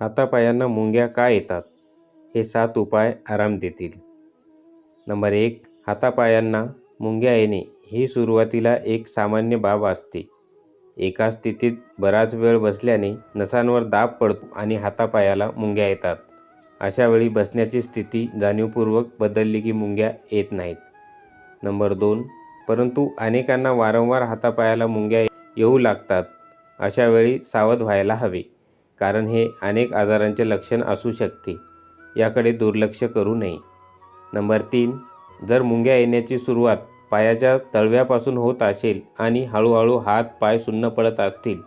हातापायांना मुंग्या का येतात? हे सात उपाय आराम देतील. नंबर एक हातापायांना मुंग्या येणे ही सुरुवातीला एक सामान्य बाब असते. एका स्थितीत बराच वेळ बसल्याने नसांवर दाब पडतो आणि हातापायाला मुंग्या येतात. अशावेळी बसण्याची स्थिती जाणीवपूर्वक बदलली की मुंग्या येत नाहीत. नंबर दोन परंतु अनेकांना वारंवार हातापायाला मुंग्या येऊ लागतात. अशावेळी सावध व्हायला हवे. कारण हे अनेक आजारांचे लक्षण असू शकते. याकडे दुर्लक्ष करू नये. नंबर तीन जर मुंग्या येण्याची सुरुवात पायाच्या तळव्यापासून होत असेल आणि हळूहळू हात पाय सुन्न पडत असतील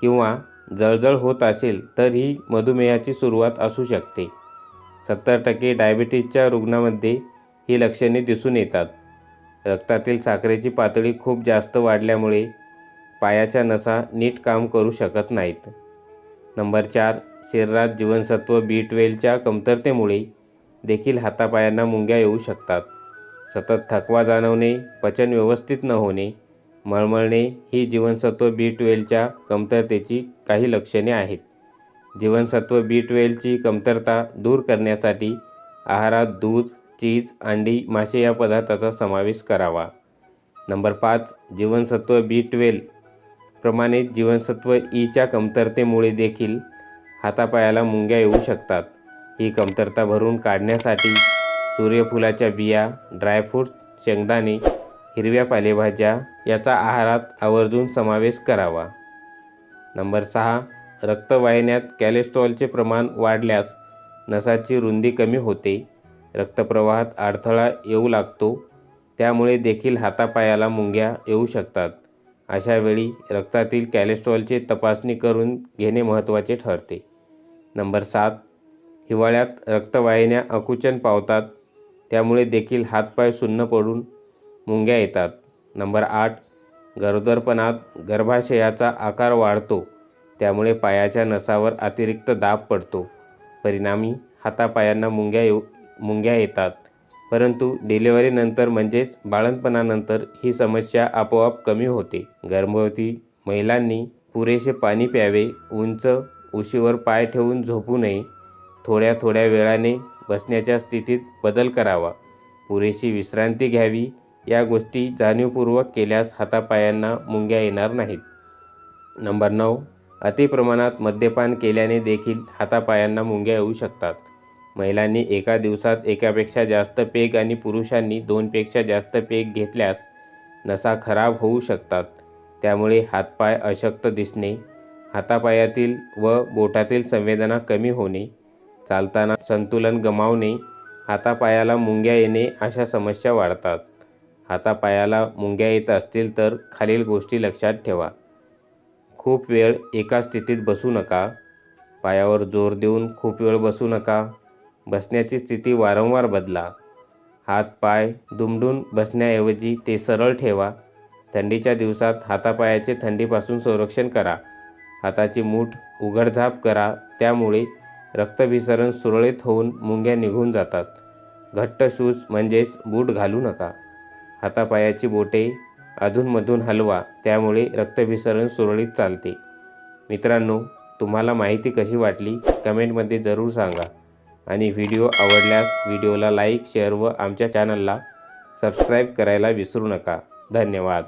किंवा जळजळ होत असेल तर ही मधुमेहाची सुरुवात असू शकते. सत्तर टक्के डायबिटीजच्या रुग्णामध्ये ही लक्षणे दिसून येतात. रक्तातील साखरेची पातळी खूप जास्त वाढल्यामुळे पायाच्या नसा नीट काम करू शकत नाहीत. नंबर चार शरीरात जीवनसत्व बी ट्वेल्वच्या कमतरतेमुळे देखील हातापायांना मुंग्या येऊ शकतात. सतत थकवा जाणवणे पचन व्यवस्थित न होणे मळमळणे ही जीवनसत्व बी ट्वेल्वच्या कमतरतेची काही लक्षणे आहेत. जीवनसत्व बी ट्वेल्वची कमतरता दूर करण्यासाठी आहारात दूध चीज अंडी मासे या पदार्थाचा समावेश करावा. नंबर पाच जीवनसत्व बी ट्वेल्व प्रमाणे जीवनसत्व ईच्या कमतरतेमुळे देखील हातापायाला मुंग्या येऊ शकतात. ही कमतरता भरून काढण्यासाठी सूर्यफुलाच्या बिया ड्रायफ्रूट्स शेंगदाणे हिरव्या पालेभाज्या याचा आहारात आवर्जून समावेश करावा. नंबर सहा रक्तवाहिन्यात कॅलेस्ट्रॉलचे प्रमाण वाढल्यास नसाची रुंदी कमी होते. रक्तप्रवाहात अडथळा येऊ लागतो. त्यामुळे देखील हातापायाला मुंग्या येऊ शकतात. अशावेळी रक्तातील कॅलेस्ट्रॉलची तपासणी करून घेणे महत्त्वाचे ठरते. नंबर सात हिवाळ्यात रक्तवाहिन्या अकुचन पावतात त्यामुळे देखील हातपाय सुन्न पडून मुंग्या येतात. नंबर आठ गरोदरपणात गर्भाशयाचा आकार वाढतो त्यामुळे पायाच्या नसावर अतिरिक्त दाब पडतो. परिणामी हातापायांना मुंग्या येऊ मुंग्या येतात. परंतु डिलिव्हरीनंतर म्हणजेच बाळंतपणानंतर ही समस्या आपोआप कमी होते. गर्भवती महिलांनी पुरेसे पाणी प्यावे उंच उशीवर पाय ठेवून झोपू नये थोड्या थोड्या वेळाने बसण्याच्या स्थितीत बदल करावा. पुरेशी विश्रांती घ्यावी या गोष्टी जाणीवपूर्वक केल्यास हातापायांना मुंग्या येणार नाहीत. नंबर नऊ अतिप्रमाणात मद्यपान केल्याने देखील हातापायांना मुंग्या येऊ शकतात. महिलांनी एका दिवसात एकापेक्षा जास्त पेग आणि पुरुषांनी दोनपेक्षा जास्त पेग घेतल्यास नसा खराब होऊ शकतात. त्यामुळे हातपाय अशक्त दिसणे हातापायातील व बोटातील संवेदना कमी होणे चालताना संतुलन गमावणे हातापायाला मुंग्या येणे अशा समस्या वाढतात. हातापायाला मुंग्या येत असतील तर खालील गोष्टी लक्षात ठेवा. खूप वेळ एका स्थितीत बसू नका. पायावर जोर देऊन खूप वेळ बसू नका. बसण्याची स्थिती वारंवार बदला. हात पाय दुमडून बसण्याऐवजी ते सरळ ठेवा. थंडीच्या दिवसात हातापायाचे थंडीपासून संरक्षण करा. हाताची मूठ उघडझाप करा. त्यामुळे रक्तभिसरण सुरळीत होऊन मुंग्या निघून जातात. घट्ट शूज म्हणजेच बूट घालू नका. हातापायाची बोटे अधूनमधून हलवा. त्यामुळे रक्तभिसरण सुरळीत चालते. मित्रांनो तुम्हाला माहिती कशी वाटली? कमेंटमध्ये जरूर सांगा. आणि व्हिडिओ आवडल्यास व्हिडिओला लाईक शेअर व आमच्या चॅनलला सबस्क्राईब करायला विसरू नका. धन्यवाद.